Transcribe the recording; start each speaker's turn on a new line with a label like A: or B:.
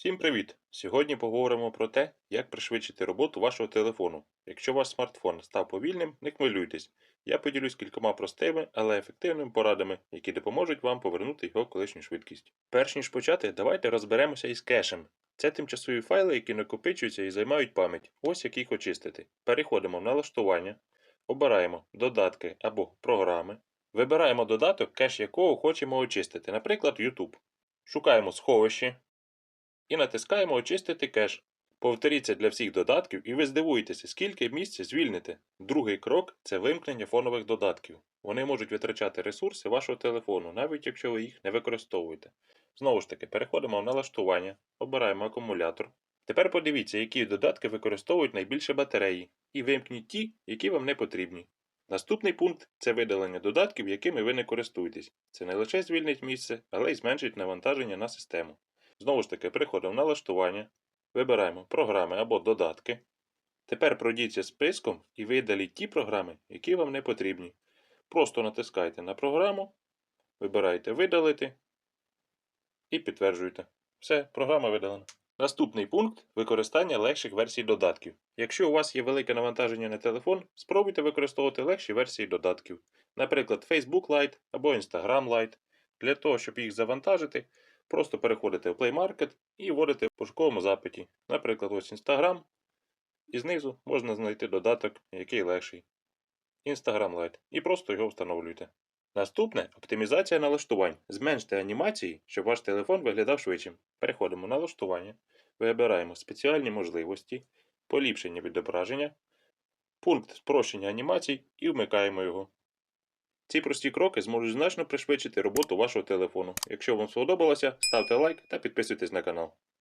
A: Всім привіт! Сьогодні поговоримо про те, як пришвидшити роботу вашого телефону. Якщо ваш смартфон став повільним, не хвилюйтесь. Я поділюсь кількома простими, але ефективними порадами, які допоможуть вам повернути його колишню швидкість. Перш ніж почати, давайте розберемося із кешем. Це тимчасові файли, які накопичуються і займають пам'ять. Ось як їх очистити. Переходимо в налаштування, обираємо додатки або програми. Вибираємо додаток, кеш якого хочемо очистити, наприклад, YouTube. Шукаємо сховище і натискаємо Очистити кеш. Повторіться для всіх додатків і ви здивуєтеся, скільки місця звільните. Другий крок це вимкнення фонових додатків. Вони можуть витрачати ресурси вашого телефону, навіть якщо ви їх не використовуєте. Знову ж таки, переходимо в налаштування, обираємо акумулятор. Тепер подивіться, які додатки використовують найбільше батареї, і вимкніть ті, які вам не потрібні. Наступний пункт це видалення додатків, якими ви не користуєтесь. Це не лише звільнить місце, але й зменшить навантаження на систему. Знову ж таки, переходимо в налаштування, вибираємо програми або додатки. Тепер пройдіться списком і видаліть ті програми, які вам не потрібні. Просто натискайте на програму, вибираєте Видалити і підтверджуєте. Все, програма видалена. Наступний пункт використання легших версій додатків. Якщо у вас є велике навантаження на телефон, спробуйте використовувати легші версії додатків, наприклад, Facebook Lite або Instagram Lite. Для того, щоб їх завантажити, просто переходите в Play Market і вводите в пошуковому запиті, наприклад, ось Instagram, і знизу можна знайти додаток, який легший. Instagram Lite, і просто його встановлюйте. Наступне оптимізація налаштувань. Зменште анімації, щоб ваш телефон виглядав швидшим. Переходимо в налаштування, вибираємо спеціальні можливості, поліпшення відображення, пункт спрощення анімацій і вмикаємо його. Ці прості кроки зможуть значно пришвидшити роботу вашого телефону. Якщо вам сподобалося, ставте лайк та підписуйтесь на канал.